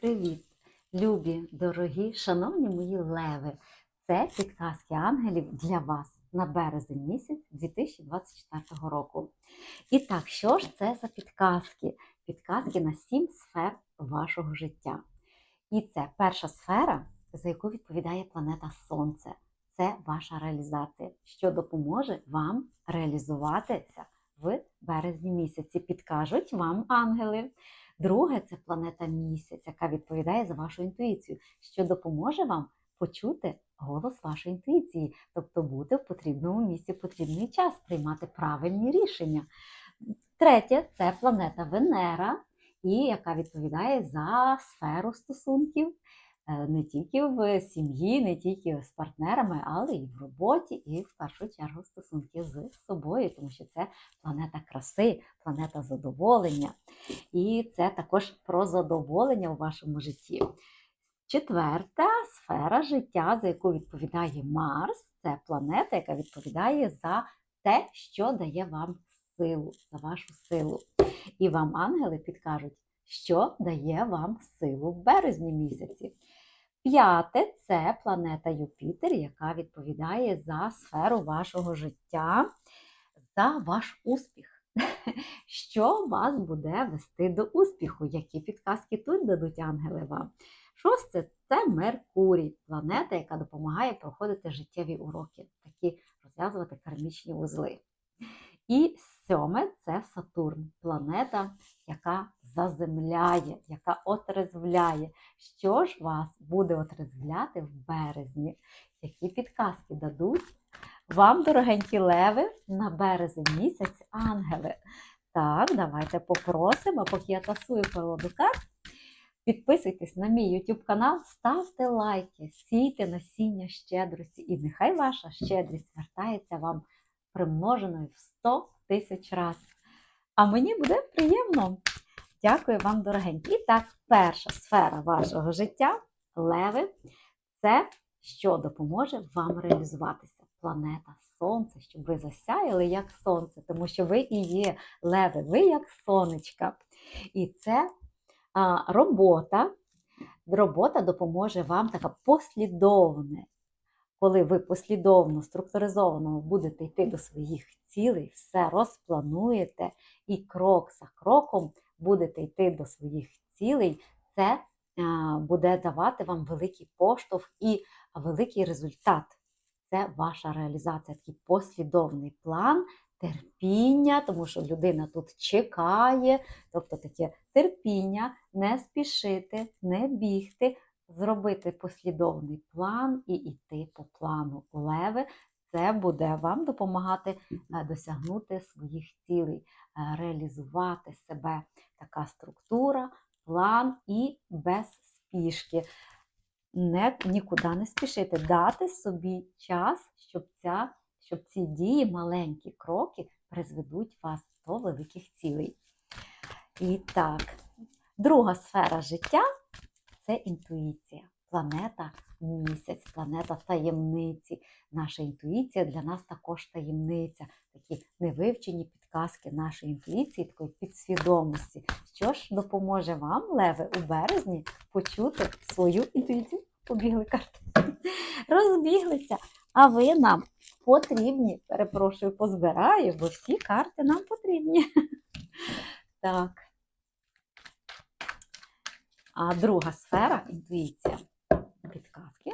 Привіт, любі, дорогі, шановні мої леви! Це підказки ангелів для вас на березень місяць 2024 року. І так, що ж це за підказки? Підказки на сім сфер вашого життя. І це перша сфера, за яку відповідає планета Сонце. Це ваша реалізація, що допоможе вам реалізуватися в березні місяці. Підкажуть вам ангели. Друге це планета місяць, яка відповідає за вашу інтуїцію, що допоможе вам почути голос вашої інтуїції, тобто бути в потрібному місці потрібний час, приймати правильні рішення. Третє це планета Венера, і яка відповідає за сферу стосунків. Е, Не тільки в сім'ї, не тільки з партнерами, але і в роботі, і в першу чергу стосунки з собою, тому що це планета краси, планета задоволення. І це також про задоволення у вашому житті. Четверта сфера життя, за яку відповідає Марс, це планета, яка відповідає за те, що дає вам силу, за вашу силу. І вам ангели підкажуть, що дає вам силу в березні місяці. П'яте це планета Юпітер, яка відповідає за сферу вашого життя, за ваш успіх. Що вас буде вести до успіху? Які підказки тут дадуть ангели вам? Шосте це Меркурій, планета, яка допомагає проходити життєві уроки, такі розв'язувати кармічні вузли. І сьоме це Сатурн, планета, яка заземляє, яка отрезвляє. Що ж вас буде отрезвляти в березні? Які підказки дадуть вам, дорогенькі леви, на березень місяць ангели? Так, давайте попросимо, поки я тасую колоду карт. Підписуйтесь на мій YouTube канал, ставте лайки, сійте насіння щедрості, і нехай ваша щедрість вертається вам примноженою в 100 тисяч разів. А мені буде приємно. Дякую вам, дорогенькі. І так, перша сфера вашого життя леви це що допоможе вам реалізуватися. Планета Сонце, щоб ви засяяли як сонце, тому що ви і є леви, ви як сонечка. І це а, робота. Робота допоможе вам така послідовна. Коли ви послідовно, структуризовано будете йти до своїх цілей, все розплануєте і крок за кроком будете йти до своїх цілей, це буде давати вам великий поштовх і великий результат. Це ваша реалізація, такий послідовний план, терпіння, тому що людина тут чекає, тобто таке терпіння, не спішити, не бігти, зробити послідовний план і йти по плану леви. Це буде вам допомагати е, досягнути своїх цілей, е, реалізувати себе. Така структура, план і без спішки. Не, нікуди не спішити, дати собі час, щоб, ця, щоб ці дії, маленькі кроки призведуть вас до великих цілей. І так, друга сфера життя це інтуїція. Планета місяць, планета таємниці. Наша інтуїція для нас також таємниця, такі невивчені підказки нашої інтуїції, такої підсвідомості. Що ж допоможе вам, Леви, у березні почути свою інтуїцію? Побігли карти. Розбіглися. А ви нам потрібні, перепрошую, позбираю, бо всі карти нам потрібні. Так. А друга сфера інтуїція. Підказки.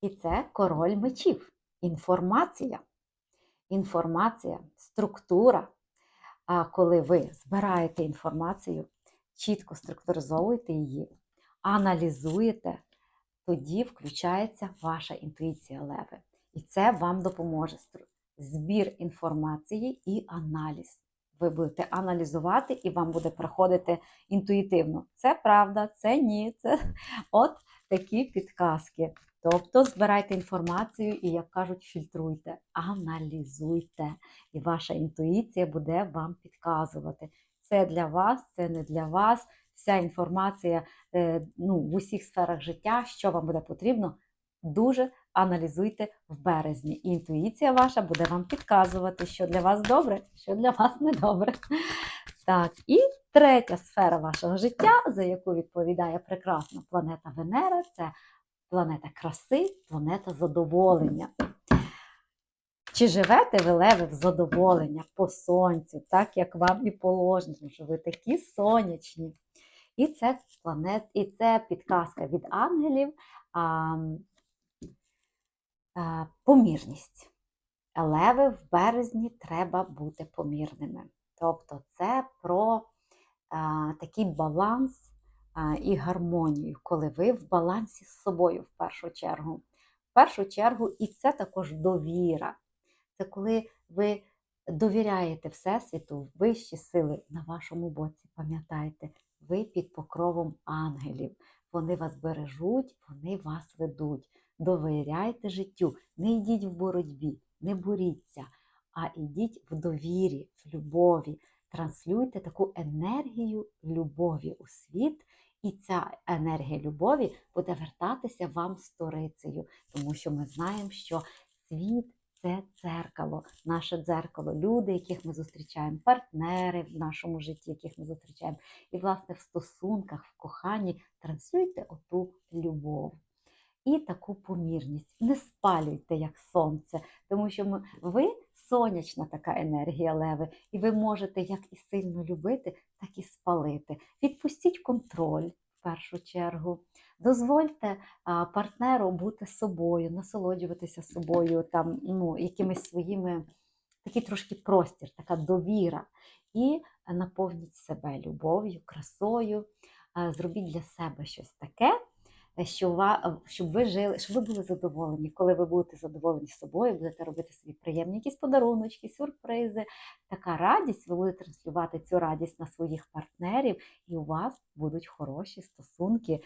І це король мечів. Інформація. Інформація, структура. А коли ви збираєте інформацію, чітко структуризовуєте її, аналізуєте, тоді включається ваша інтуїція леви. І це вам допоможе. Збір інформації і аналіз. Ви будете аналізувати, і вам буде проходити інтуїтивно. Це правда, це ні. Це от такі підказки. Тобто збирайте інформацію і, як кажуть, фільтруйте, аналізуйте. І ваша інтуїція буде вам підказувати. Це для вас, це не для вас. Вся інформація е, ну, в усіх сферах життя, що вам буде потрібно, дуже аналізуйте в березні. І інтуїція ваша буде вам підказувати, що для вас добре, що для вас не добре. Так, і третя сфера вашого життя, за яку відповідає прекрасна планета Венера, це планета краси, планета задоволення. Чи живете ви леви в задоволення по сонцю, так як вам і положено, що ви такі сонячні. І це планет, і це підказка від ангелів помірність. Леви в березні треба бути помірними. Тобто це про а, такий баланс а, і гармонію, коли ви в балансі з собою в першу чергу. В першу чергу, і це також довіра. Це коли ви довіряєте Всесвіту, вищі сили на вашому боці. Пам'ятайте, ви під покровом ангелів. Вони вас бережуть, вони вас ведуть. Довіряйте життю, не йдіть в боротьбі, не боріться, а йдіть в довірі, в любові. Транслюйте таку енергію любові у світ, і ця енергія любові буде вертатися вам сторицею, тому що ми знаємо, що світ це дзеркало, наше дзеркало, люди, яких ми зустрічаємо, партнери в нашому житті, яких ми зустрічаємо. І, власне, в стосунках, в коханні транслюйте оту любов. І таку помірність. Не спалюйте, як сонце, тому що ми, ви сонячна така енергія леви, і ви можете як і сильно любити, так і спалити. Відпустіть контроль в першу чергу. Дозвольте партнеру бути собою, насолоджуватися собою, там, ну, якимись своїми, такий трошки простір, така довіра. І наповніть себе любов'ю, красою, зробіть для себе щось таке, щоб ви жили, щоб ви були задоволені. Коли ви будете задоволені собою, будете робити собі приємні якісь подаруночки, сюрпризи, така радість, ви будете транслювати цю радість на своїх партнерів, і у вас будуть хороші стосунки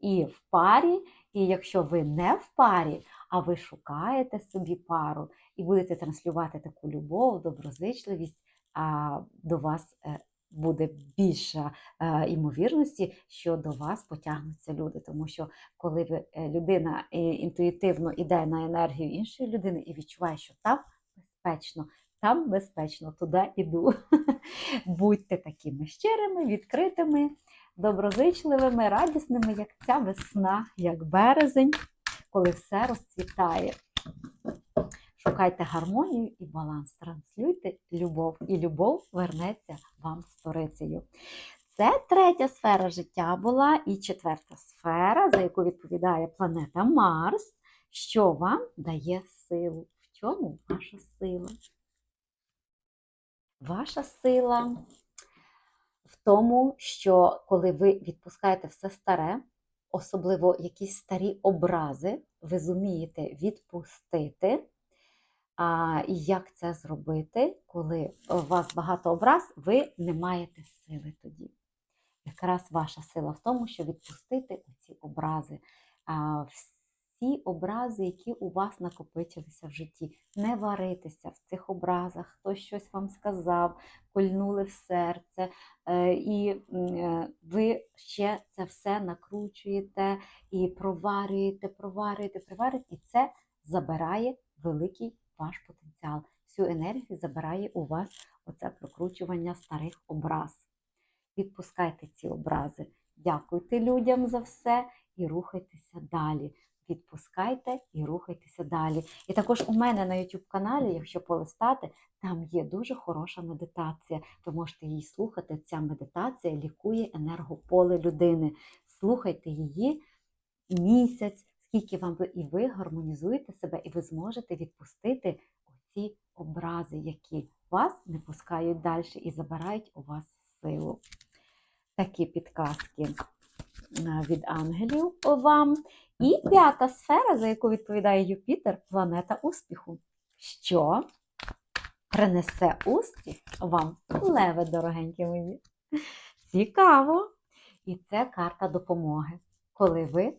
і в парі, і якщо ви не в парі, а ви шукаєте собі пару і будете транслювати таку любов, доброзичливість, а до вас е, буде більша е, ймовірності, що до вас потягнуться люди. Тому що коли ви, е, людина е, інтуїтивно йде на енергію іншої людини і відчуває, що там безпечно, там безпечно, туди іду. Будьте такими щирими, відкритими доброзичливими, радісними, як ця весна, як березень, коли все розцвітає. Шукайте гармонію і баланс, транслюйте любов, і любов вернеться вам сторицею. Це третя сфера життя була, і четверта сфера, за яку відповідає планета Марс, що вам дає силу. В чому ваша сила? Ваша сила в тому, що коли ви відпускаєте все старе, особливо якісь старі образи, ви зумієте відпустити. І як це зробити, коли у вас багато образ, ви не маєте сили тоді. Якраз ваша сила в тому, що відпустити ці образи. Всі образи, які у вас накопичилися в житті, не варитися в цих образах, хтось щось вам сказав, кольнули в серце, е, і е, ви ще це все накручуєте і проварюєте, проварюєте, проварюєте, і це забирає великий ваш потенціал. Всю енергію забирає у вас оце прокручування старих образ. Відпускайте ці образи, дякуйте людям за все і рухайтеся далі. Відпускайте і рухайтеся далі. І також у мене на YouTube каналі, якщо полистати, там є дуже хороша медитація. Ви можете її слухати. Ця медитація лікує енергополе людини. Слухайте її місяць, скільки вам ви і ви гармонізуєте себе, і ви зможете відпустити ці образи, які вас не пускають далі і забирають у вас силу. Такі підказки е, від ангелів вам. І п'ята сфера, за яку відповідає Юпітер, планета успіху. Що принесе успіх вам, леве, дорогенькі мої? Цікаво! І це карта допомоги, коли ви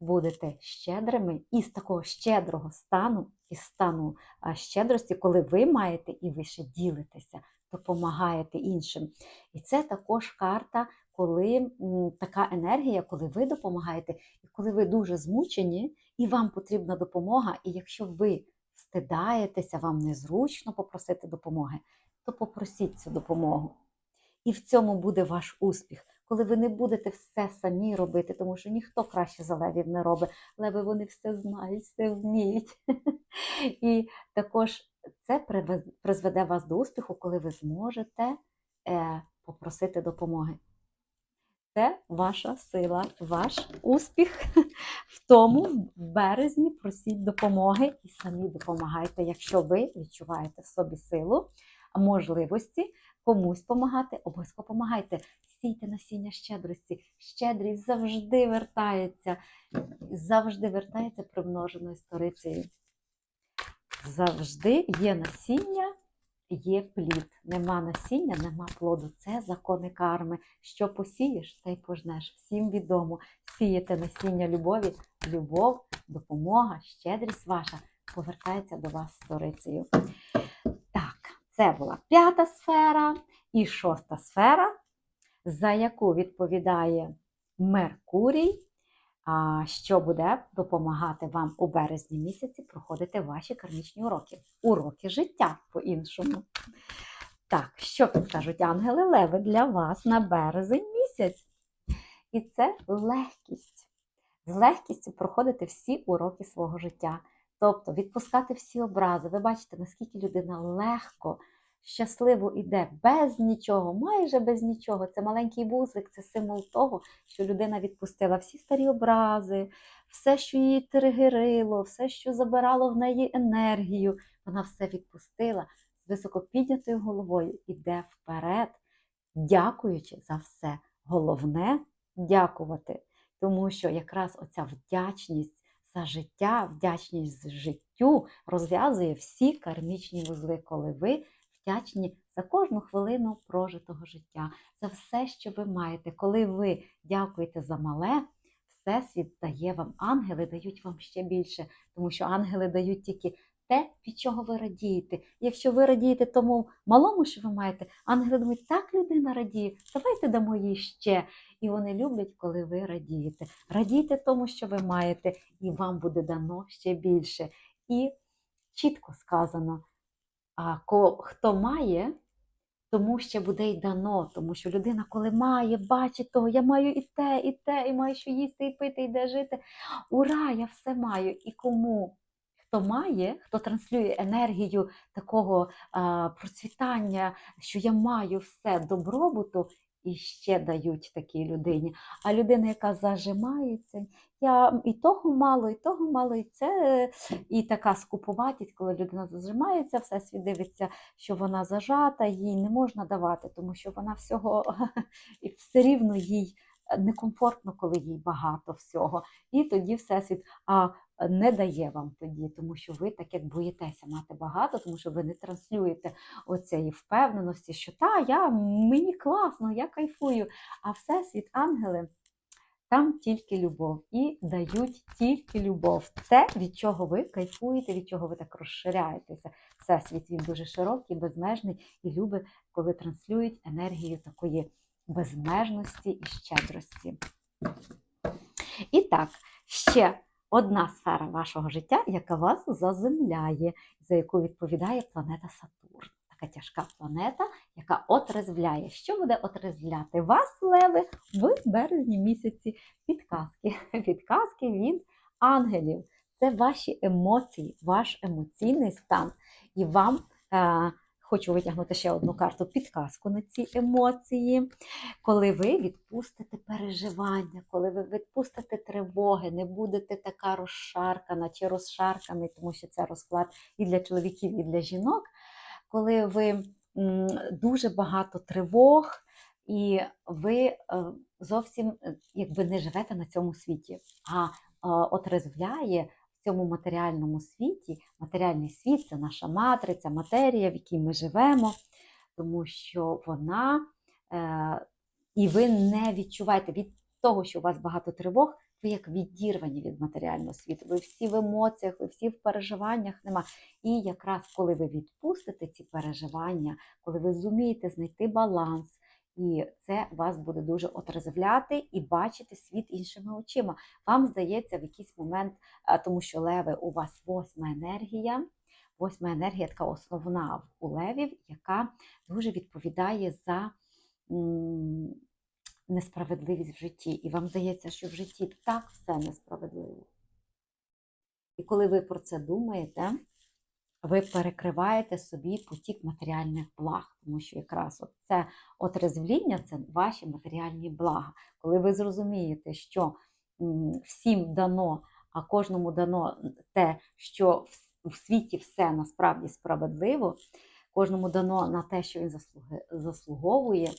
будете щедрими і з такого щедрого стану, із стану щедрості, коли ви маєте і ви ще ділитеся, допомагаєте іншим. І це також карта, коли така енергія, коли ви допомагаєте, і коли ви дуже змучені, і вам потрібна допомога, і якщо ви стидаєтеся, вам незручно попросити допомоги, то попросіть цю допомогу. І в цьому буде ваш успіх. Коли ви не будете все самі робити, тому що ніхто краще за левів не робить. Леви вони все знають, все вміють. І також це призведе вас до успіху, коли ви зможете е, попросити допомоги. Це ваша сила, ваш успіх в тому в березні просіть допомоги і самі допомагайте, якщо ви відчуваєте в собі силу, можливості комусь допомагати, обов'язково допомагайте. Сійте насіння щедрості. Щедрість завжди вертається, завжди вертається примноженою сторицею. Завжди є насіння, є плід. Нема насіння, нема плоду. Це закони карми. Що посієш, те й пожнеш. Всім відомо. Сієте насіння любові, любов, допомога, щедрість ваша повертається до вас сторицею. Так, це була п'ята сфера і шоста сфера, за яку відповідає Меркурій, що буде допомагати вам у березні місяці проходити ваші кармічні уроки. Уроки життя по-іншому. Так, що підкажуть ангели Леви для вас на березень місяць? І це легкість. З легкістю проходити всі уроки свого життя. Тобто відпускати всі образи. Ви бачите, наскільки людина легко, щасливо йде без нічого, майже без нічого. Це маленький вузлик, це символ того, що людина відпустила всі старі образи, все, що її тригерило, все, що забирало в неї енергію. Вона все відпустила з високо піднятою головою, іде вперед, дякуючи за все. Головне дякувати, тому що якраз оця вдячність за життя, вдячність життю розв'язує всі кармічні вузли, коли ви вдячні за кожну хвилину прожитого життя, за все, що ви маєте. Коли ви дякуєте за мале, Всесвіт дає вам, ангели дають вам ще більше, тому що ангели дають тільки те, від чого ви радієте. Якщо ви радієте тому малому, що ви маєте, ангели думають, так людина радіє, давайте дамо їй ще. І вони люблять, коли ви радієте. Радійте тому, що ви маєте, і вам буде дано ще більше. І чітко сказано, а хто має, тому ще буде й дано. Тому що людина, коли має, бачить того, я маю і те, і те, і маю що їсти, і пити, і де жити. Ура, я все маю. І кому? Хто має, хто транслює енергію такого а, процвітання, що я маю все добробуту, і ще дають такій людині. А людина, яка зажимається, я і того мало, і того мало, і це і така скупуватість, коли людина зажимається, все світ дивиться, що вона зажата, їй не можна давати, тому що вона всього і все рівно їй некомфортно, коли їй багато всього. І тоді всесвіт а, не дає вам тоді, тому що ви так як боїтеся мати багато, тому що ви не транслюєте оцеї впевненості, що та, я, мені класно, я кайфую. А всесвіт, ангели. Там тільки любов і дають тільки любов. Це від чого ви кайфуєте, від чого ви так розширяєтеся. Всесвіт він дуже широкий, безмежний і любить, коли транслюють енергію такої безмежності і щедрості. І так, ще одна сфера вашого життя, яка вас заземляє, за яку відповідає планета Сатурн. Така тяжка планета, яка отрезвляє. Що буде отрезвляти вас, леви, в березні місяці? Підказки. Підказки від ангелів. Це ваші емоції, ваш емоційний стан. І вам е, хочу витягнути ще одну карту підказку на ці емоції. Коли ви відпустите переживання, коли ви відпустите тривоги, не будете така розшаркана чи розшарканий, тому що це розклад і для чоловіків, і для жінок. Коли ви дуже багато тривог, і ви е, зовсім е, якби не живете на цьому світі, а е, отрезвляє цьому матеріальному світі. Матеріальний світ це наша матриця, матерія, в якій ми живемо, тому що вона, е, і ви не відчуваєте від того, що у вас багато тривог, ви як відірвані від матеріального світу. Ви всі в емоціях, ви всі в переживаннях нема. І якраз коли ви відпустите ці переживання, коли ви зумієте знайти баланс, і це вас буде дуже отрезвляти і бачити світ іншими очима. Вам здається в якийсь момент, тому що леви у вас восьма енергія. Восьма енергія така основна у левів, яка дуже відповідає за несправедливість в житті, і вам здається, що в житті так все несправедливо. І коли ви про це думаєте, ви перекриваєте собі потік матеріальних благ, тому що якраз от це отрезвління це ваші матеріальні блага. Коли ви зрозумієте, що всім дано, а кожному дано те, що в- світі все насправді справедливо, кожному дано на те, що він заслуговує.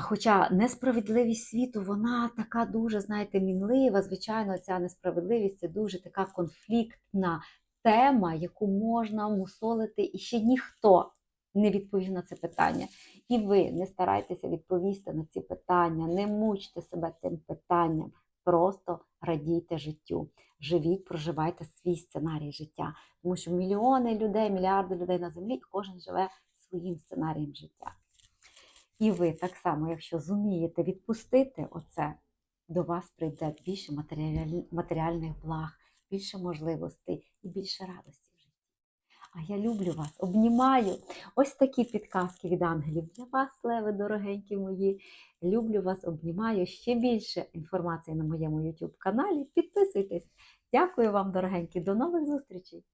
Хоча несправедливість світу, вона така дуже, знаєте, мінлива. Звичайно, ця несправедливість це дуже така конфліктна тема, яку можна мусолити, і ще ніхто не відповів на це питання. І ви не старайтеся відповісти на ці питання, не мучте себе тим питанням. Просто радійте життю, живіть, проживайте свій сценарій життя. Тому що мільйони людей, мільярди людей на землі, і кожен живе своїм сценарієм життя. І ви так само, якщо зумієте відпустити оце, до вас прийде більше матеріальних благ, більше можливостей і більше радості в житті. А я люблю вас, обнімаю. Ось такі підказки від ангелів для вас, леви, дорогенькі мої. Люблю вас, обнімаю. Ще більше інформації на моєму YouTube каналі. Підписуйтесь. Дякую вам, дорогенькі. До нових зустрічей!